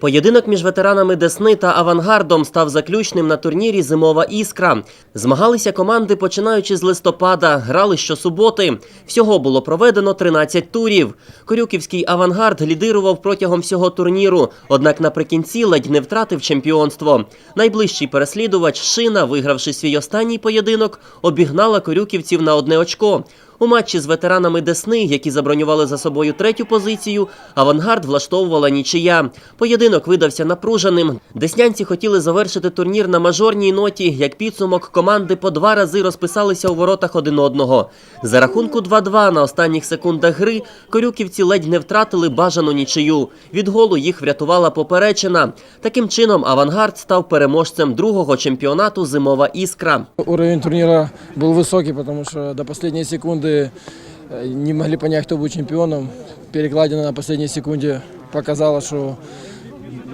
Поєдинок між ветеранами Десни та Авангардом став заключним на турнірі Зимова іскра. Змагалися команди, починаючи з листопада, грали щосуботи. Всього було проведено 13 турів. Корюківський авангард лідирував протягом всього турніру, однак наприкінці ледь не втратив чемпіонство. Найближчий переслідувач Шина, вигравши свій останній поєдинок, обігнала корюківців на одне очко. У матчі з ветеранами Десни, які забронювали за собою третю позицію, авангард влаштовувала нічия. Поєдинок видався напруженим. Деснянці хотіли завершити турнір на мажорній ноті, як підсумок команди по два рази розписалися у воротах один одного. За рахунку 2-2 на останніх секундах гри корюківці ледь не втратили бажану нічию. Від голу їх врятувала поперечина. Таким чином, авангард став переможцем другого чемпіонату Зимова іскра. Уровень турнира был высокий, потому что до последней секунды э, не могли понять, кто будет чемпионом. Перекладина на последней секунде показала, что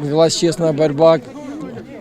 велась честная борьба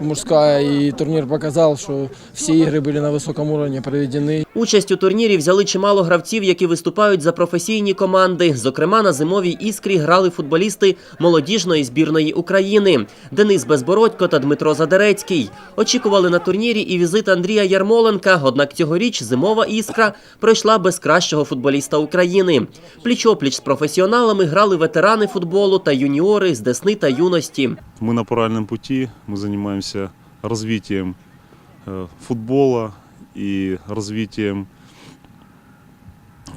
мужская, и турнир показал, что все игры были на высоком уровне проведены. Участь у турнірі взяли чимало гравців, які виступають за професійні команди. Зокрема, на зимовій іскрі грали футболісти молодіжної збірної України Денис Безбородько та Дмитро Задерецький. Очікували на турнірі і візит Андрія Ярмоленка. Однак цьогоріч зимова іскра пройшла без кращого футболіста України. Пліч-опліч з професіоналами грали ветерани футболу та юніори з Десни та юності. Мы на правильном пути, мы занимаемся развитием э, футбола и развитием,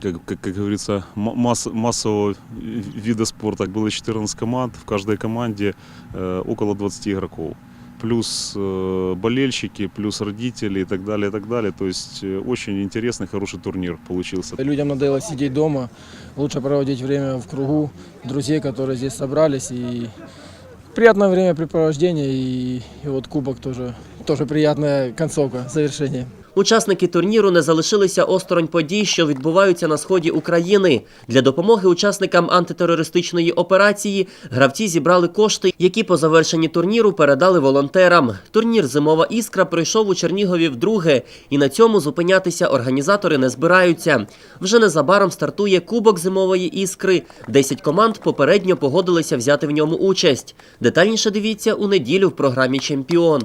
как, как, как говорится, ма- масс- массового вида спорта. Было 14 команд, в каждой команде э, около 20 игроков. Плюс э, болельщики, плюс родители и так далее, и так далее. То есть очень интересный, хороший турнир получился. Людям надоело сидеть дома, лучше проводить время в кругу друзей, которые здесь собрались. И приятное времяпрепровождение, и, и вот кубок тоже, тоже приятная концовка, завершение. Учасники турніру не залишилися осторонь подій, що відбуваються на сході України. Для допомоги учасникам антитерористичної операції гравці зібрали кошти, які по завершенні турніру передали волонтерам. Турнір Зимова іскра пройшов у Чернігові вдруге, і на цьому зупинятися організатори не збираються. Вже незабаром стартує Кубок Зимової іскри. Десять команд попередньо погодилися взяти в ньому участь. Детальніше дивіться у неділю в програмі Чемпіон.